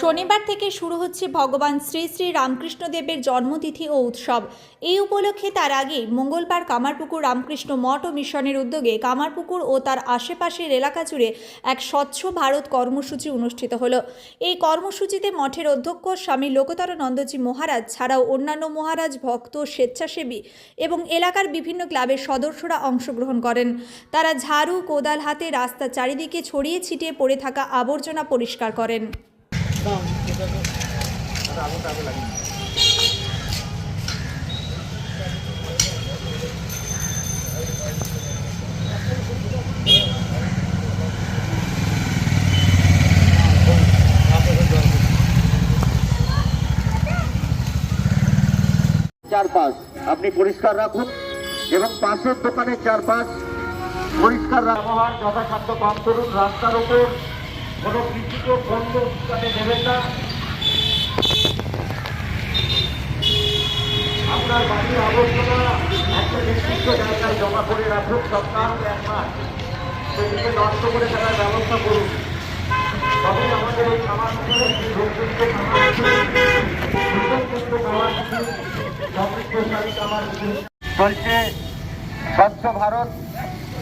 শনিবার থেকে শুরু হচ্ছে ভগবান শ্রী শ্রী রামকৃষ্ণদেবের জন্মতিথি ও উৎসব। এই উপলক্ষে তার আগে মঙ্গলবার কামারপুকুর রামকৃষ্ণ মঠ ও মিশনের উদ্যোগে কামারপুকুর ও তার আশেপাশের এলাকা জুড়ে এক স্বচ্ছ ভারত কর্মসূচি অনুষ্ঠিত হলো। এই কর্মসূচিতে মঠের অধ্যক্ষ স্বামী লোকতরানন্দজি মহারাজ ছাড়াও অন্যান্য মহারাজ, ভক্ত, স্বেচ্ছাসেবী এবং এলাকার বিভিন্ন ক্লাবের সদস্যরা অংশগ্রহণ করেন। তারা ঝাড়ু, কোদাল হাতে রাস্তা চারিদিকে ছড়িয়ে ছিটিয়ে পড়ে থাকা আবর্জনা পরিষ্কার করেন। চারপাশ। আপনি পরিষ্কার রাখুন এবং পাশের দোকানের চারপাশ পরিষ্কার ব্যবহার যথাসাধ্য কম করুন। রাস্তার উপর আপনার বাড়ির আবর্জনা একটা নির্দিষ্ট জায়গায় জমা করে রাখুন, সপ্তাহ এক মাস। নষ্ট করে ফেলার ব্যবস্থা করুন। তবে আমাদের এই সমাজ চলছে স্বচ্ছ ভারত,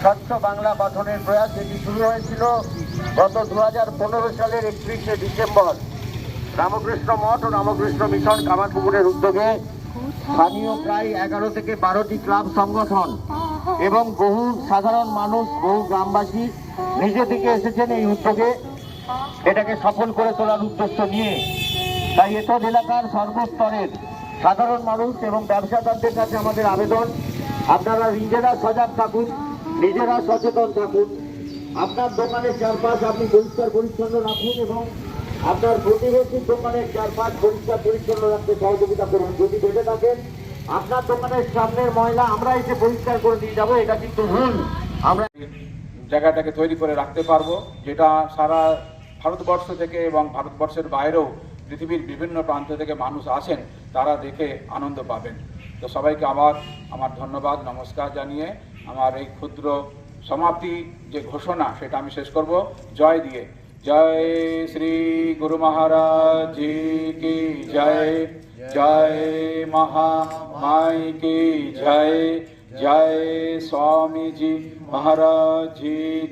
স্বচ্ছ বাংলা গঠনের প্রয়াস যেটি শুরু হয়েছিল গত দু হাজার পনেরো সালের একত্রিশে ডিসেম্বর রামকৃষ্ণ মঠ ও রামকৃষ্ণ মিশন কামারপুকুরের উদ্যোগে স্থানীয় প্রায় এগারো থেকে বারোটি ক্লাব সংগঠন এবং বহু সাধারণ মানুষ, বহু গ্রামবাসী নিজে থেকে এসেছেন এই উদ্যোগে। এটাকে সফল করে তোলার উদ্দেশ্য নিয়ে। তাই এতদ এলাকার সর্বস্তরের সাধারণ মানুষ এবং ব্যবসাদারদের কাছে আমাদের আবেদন। আপনারা নিজেরা সজাগ থাকুন, নিজেরা সচেতন থাকুন। আপনার দোকানের চারপাশ আপনি পরিষ্কার পরিচ্ছন্ন রাখুন এবং আপনার প্রতিবেশীর দোকানের চারপাশ পরিষ্কার পরিচ্ছন্ন রাখতে সহযোগিতা করুন। যদি ভেবে থাকেন, আপনার দোকানের সামনের ময়লা আমরা এসে পরিষ্কার করে দিয়ে যাব, এটা কিন্তু ভুল। আমরা জায়গাটাকে তৈরি করে রাখতে পারব, যেটা সারা ভারতবর্ষ থেকে এবং ভারতবর্ষের বাইরেও পৃথিবীর বিভিন্ন প্রান্ত থেকে মানুষ আসেন, তারা দেখে আনন্দ পাবেন। তো সবাইকে আবার আমার ধন্যবাদ, নমস্কার জানিয়ে আমার এই ক্ষুদ্র সমাপ্তি যে ঘোষণা, সেটা আমি শেষ করব। জয় দিয়ে। জয় শ্রী গুরু মহারাজ কি জয়? জয় মহামাই কি জয়? জয় স্বামীজি মহারাজ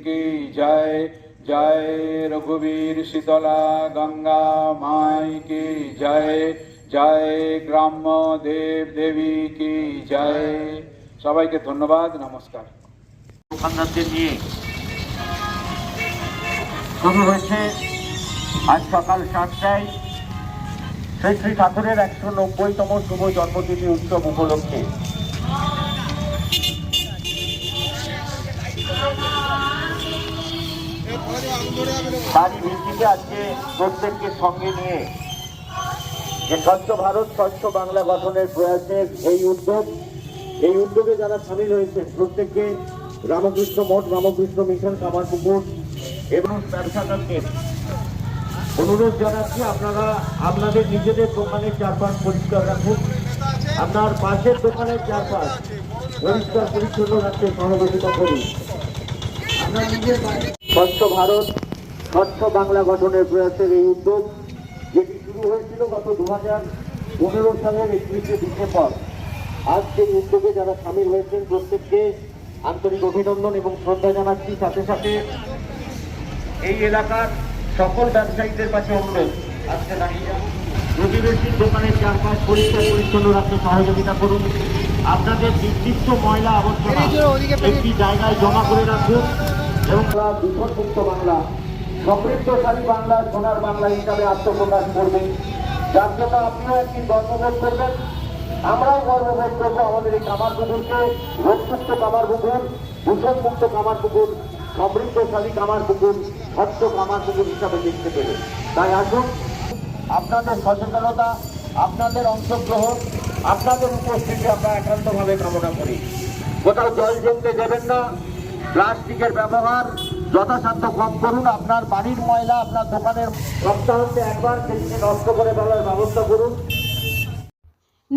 কি জয়? জয় রঘুবীর শীতলা গঙ্গা মাই কি জয়? জয় গ্রাম্য দেব দেবী কি জয়? সবাইকে ধন্যবাদ, নমস্কার। দোকানদারদের নিয়ে। শুরু হয়েছে আজ সকাল সাতটায় শ্রী শ্রী ঠাকুরের একশো নব্বইতম শুভ জন্মতিথি উৎসব উপলক্ষে। তারই ভিত্তিতে আজকে প্রত্যেককে সঙ্গে নিয়ে যে স্বচ্ছ ভারত, স্বচ্ছ বাংলা গঠনের প্রয়াসের এই উদ্যোগ, এই উদ্যোগে যারা সামিল হয়েছেন প্রত্যেককে রামকৃষ্ণ মঠ, রামকৃষ্ণ মিশন কামার কামারপুকুর এবং ব্যবসাদারদের অনুরোধ জানাচ্ছি, আপনারা, আপনাদের নিজেদের দোকানের চারপাশ পরিষ্কার রাখুন। আপনার পাশের দোকানের চারপাশ পরিষ্কার পরিচ্ছন্ন রাখতে সহযোগিতা করুন। আপনার নিজের স্বচ্ছ ভারত, স্বচ্ছ বাংলা গঠনের প্রয়াসের এই উদ্যোগ যেটি শুরু হয়েছিল গত দু হাজার পনেরো সালের একত্রিশে ডিসেম্বর। আজ সেই উদ্যোগে যারা সামিল হয়েছেন প্রত্যেককে আন্তরিক অভিনন্দন এবং শ্রদ্ধা জানাচ্ছি। সাথে সাথে এই এলাকার সকল ব্যবসায়ীদের কাছে অনুরোধ। আজকে প্রতিবেশীর দোকানের চারপাশ পরিষ্কার পরিচ্ছন্ন রাখতে সহযোগিতা করুন। আপনাদের নির্দিষ্ট ময়লা আবর্জনা একটি জায়গায় জমা করে রাখুন এবং দূষণমুক্ত বাংলা, সমৃদ্ধশালী বাংলা, সোনার বাংলা হিসাবে আত্মপ্রকাশ করবে। যার জন্য আপনিও একদিন গর্ববোধ করবেন। আমরাও গর্ববোধ করব আমাদের এই কামার পুকুরকে রোগমুক্ত কামার পুকুর দূষণমুক্ত কামার পুকুর সমৃদ্ধশালী কামার পুকুর স্বচ্ছ কামার পুকুর হিসাবে দেখতে পেরে তাই আসুন, আপনাদের সচেতনতা, আপনাদের অংশগ্রহণ, আপনাদের উপস্থিতি আমরা একান্তভাবে কামনা করি। কোথাও জল জমতে দেবেন না, প্লাস্টিকের ব্যবহার যথাসাধ্য কম করুন, আপনার বাড়ির ময়লা আপনার দোকানের সপ্তাহতে একবার সেটিকে নষ্ট করে ফেলার ব্যবস্থা করুন।